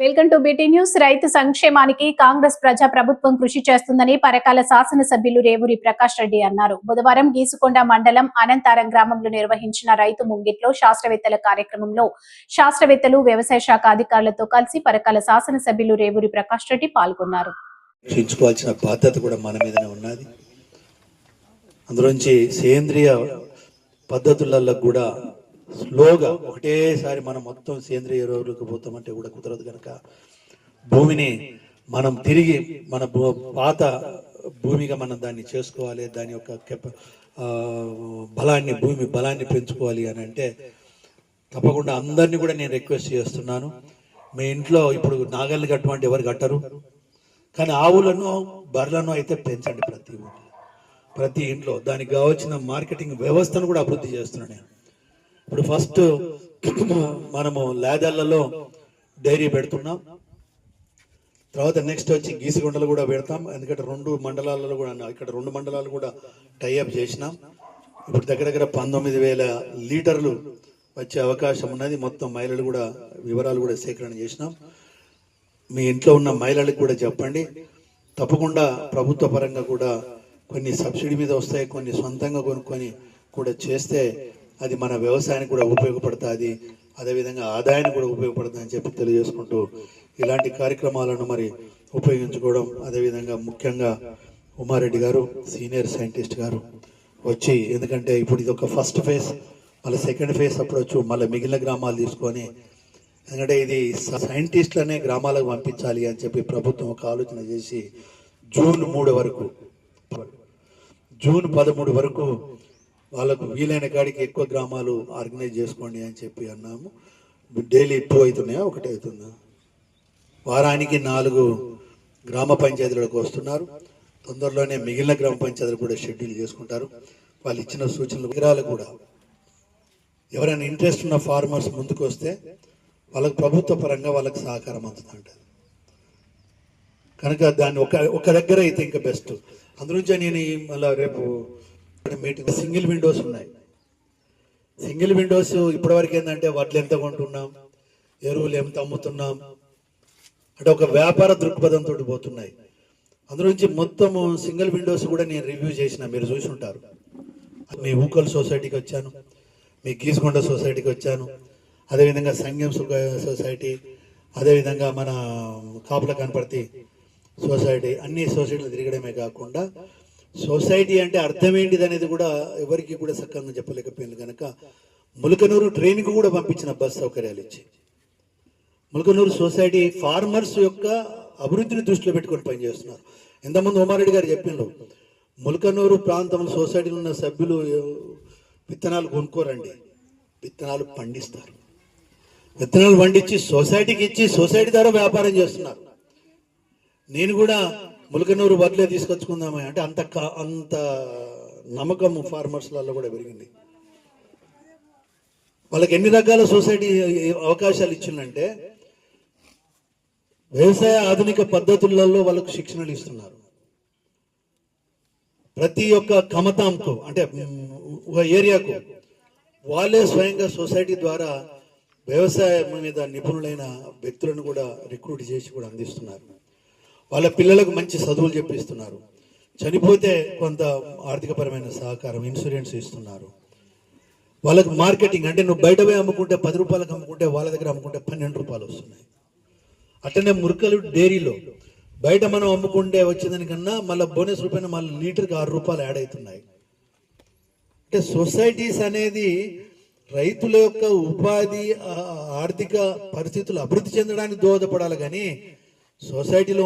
Welcome to BT news. రైతు సంక్షేమానికి కాంగ్రెస్ ప్రజా ప్రభుత్వం కృషి చేస్తుందని పరకాల శాసనసభ్యులు రేవూరి ప్రకాష్ రెడ్డి అన్నారు. బుధవారం గీసుకొండ మండలం అనంతారం గ్రామంలో నిర్వహించిన రైతు ముంగిట్లో శాస్త్రవేత్తల కార్యక్రమంలో శాస్త్రవేత్తలు వ్యవసాయ శాఖ అధికారులతో కలిసి పరకాల శాసనసభ్యులు రేవూరి ప్రకాష్ రెడ్డి పాల్గొన్నారు. బాధ్యత కూడా మన మీదనే ఉన్నది. అందులోంచి సేంద్రియ పద్ధతులలో కూడా స్లోగా ఒకటేసారి మనం మొత్తం సేంద్రియ ఎరువులకు పోతామంటే కూడా కుదరదు కనుక భూమిని మనం తిరిగి మన భూ- పాత భూమిగా మనం దాన్ని చేసుకోవాలి దాని యొక్క కెప బలాన్ని భూమి బలాన్ని పెంచుకోవాలి అని అంటే తప్పకుండా అందరినీ కూడా నేను రిక్వెస్ట్ చేస్తున్నాను. మీ ఇంట్లో ఇప్పుడు నాగళ్ళు కట్టమంటే ఎవరు కట్టరు కానీ ఆవులను బర్రెలను అయితే పెంచండి ప్రతి ఊళ్ళో ప్రతి ఇంట్లో. దానికి కావాల్సిన మార్కెటింగ్ వ్యవస్థను కూడా అభివృద్ధి చేస్తున్నాను నేను. ఇప్పుడు ఫస్ట్ మనము లేదళ్ళలో డైరీ పెడుతున్నాం. తర్వాత నెక్స్ట్ వచ్చి గీసిగుండలు కూడా పెడతాం. ఎందుకంటే రెండు మండలాలలో కూడా ఇక్కడ రెండు మండలాలు కూడా టైఅప్ చేసినాం. ఇప్పుడు దగ్గర దగ్గర పంతొమ్మిది వేల లీటర్లు వచ్చే అవకాశం ఉన్నది. మొత్తం మహిళలు కూడా వివరాలు కూడా సేకరణ చేసినాం. మీ ఇంట్లో ఉన్న మహిళలకు కూడా చెప్పండి. తప్పకుండా ప్రభుత్వ పరంగా కూడా కొన్ని సబ్సిడీ మీద వస్తాయి కొన్ని సొంతంగా కొనుక్కొని కూడా చేస్తే అది మన వ్యవసాయానికి కూడా ఉపయోగపడుతుంది అదేవిధంగా ఆదాయానికి కూడా ఉపయోగపడుతుంది అని చెప్పి తెలియజేసుకుంటూ ఇలాంటి కార్యక్రమాలను మరి ఉపయోగించుకోవడం అదేవిధంగా ముఖ్యంగా ఉమారెడ్డి గారు సీనియర్ సైంటిస్ట్ గారు వచ్చి ఎందుకంటే ఇప్పుడు ఇది ఒక ఫస్ట్ ఫేజ్ మళ్ళీ సెకండ్ ఫేజ్ అప్పుడొచ్చు మళ్ళీ మిగిలిన గ్రామాలు తీసుకొని ఎందుకంటే ఇది సైంటిస్టులనే గ్రామాలకు పంపించాలి అని చెప్పి ప్రభుత్వం ఒక ఆలోచన చేసి జూన్ మూడు వరకు జూన్ పదమూడు వరకు వాళ్ళకు వీలైన కాడికి ఎక్కువ గ్రామాలు ఆర్గనైజ్ చేసుకోండి అని చెప్పి అన్నాము. డైలీ టూ అవుతున్నాయా? ఒకటి అవుతుందా? వారానికి నాలుగు గ్రామ పంచాయతీలకు వస్తున్నారు. తొందరలోనే మిగిలిన గ్రామ పంచాయతీలు కూడా షెడ్యూల్ చేసుకుంటారు. వాళ్ళు ఇచ్చిన సూచనలు విగ్రహాలు కూడా. ఎవరైనా ఇంట్రెస్ట్ ఉన్న ఫార్మర్స్ ముందుకు వస్తే వాళ్ళకు ప్రభుత్వ పరంగా వాళ్ళకి సహకారం అందుతుంటుంది కనుక దాన్ని ఒక ఒక దగ్గర అయితే ఇంకా బెస్ట్. అందునుంచే నేను మళ్ళీ మళ్ళా రేపు మీటింగ్ సింగిల్ విండోస్ ఉన్నాయి. సింగిల్ విండోస్ ఇప్పటివరకు ఏంటంటే వడ్లు ఎంత కొంటున్నాం ఎరువులు ఎంత అమ్ముతున్నాం అంటే ఒక వ్యాపార దృక్పథంతో పోతున్నాయి. అందులోంచి మొత్తము సింగిల్ విండోస్ కూడా నేను రివ్యూ చేసిన మీరు చూసి ఉంటారు మీ ఊకల్ సొసైటీకి వచ్చాను మీ గీసుకొండ సొసైటీకి వచ్చాను అదేవిధంగా సంఘం సుఖ సొసైటీ అదేవిధంగా మన కాపుల కనపర్తి సొసైటీ అన్ని సొసైటీలు తిరగడమే కాకుండా సొసైటీ అంటే అర్థం ఏంటిది అనేది కూడా ఎవరికి కూడా సక్రమంగా చెప్పలేకపోయింది కనుక ములకనూరు ట్రైన్కి కూడా పంపించిన బస్ సౌకర్యాలు ఇచ్చి. ములకనూరు సొసైటీ ఫార్మర్స్ యొక్క అభివృద్ధిని దృష్టిలో పెట్టుకొని పనిచేస్తున్నారు. ఎంతమంది ఉమారెడ్డి గారు చెప్పిండ్రు ములకనూరు ప్రాంతంలో సొసైటీలో ఉన్న సభ్యులు విత్తనాలు కొనుక్కోరండి విత్తనాలు పండిస్తారు. విత్తనాలు పండించి సొసైటీకి ఇచ్చి సొసైటీ ద్వారా వ్యాపారం చేస్తున్నారు. నేను కూడా ములకనూరు వడ్లే తీసుకొచ్చుకుందామని అంటే అంత అంత నమ్మకం ఫార్మర్స్లలో కూడా పెరిగింది. వాళ్ళకి ఎన్ని రకాల సొసైటీ అవకాశాలు ఇచ్చిందంటే వ్యవసాయ ఆధునిక పద్ధతులలో వాళ్ళకు శిక్షణలు ఇస్తున్నారు. ప్రతి ఒక్క కమతాంకు అంటే ఒక ఏరియాకు వాళ్ళే స్వయంగా సొసైటీ ద్వారా వ్యవసాయం మీద నిపుణులైన వ్యక్తులను కూడా రిక్రూట్ చేసి కూడా అందిస్తున్నారు. వాళ్ళ పిల్లలకు మంచి చదువులు చెప్పిస్తున్నారు. చనిపోతే కొంత ఆర్థికపరమైన సహకారం ఇన్సూరెన్స్ ఇస్తున్నారు. వాళ్ళకి మార్కెటింగ్ అంటే నువ్వు బయట పోయి అమ్ముకుంటే పది రూపాయలకు అమ్ముకుంటే వాళ్ళ దగ్గర అమ్ముకుంటే పన్నెండు రూపాయలు వస్తున్నాయి. అట్లనే మురకలు డైరీలో బయట మనం అమ్ముకుంటే వచ్చేదానికన్నా మళ్ళీ బోనస్ రూపాయన మళ్ళీ లీటర్కి ఆరు రూపాయలు యాడ్ అవుతున్నాయి. అంటే సొసైటీస్ అనేది రైతుల యొక్క ఉపాధి ఆర్థిక పరిస్థితులు అభివృద్ధి చెందడానికి దోహదపడాలి కానీ సొసైటీలో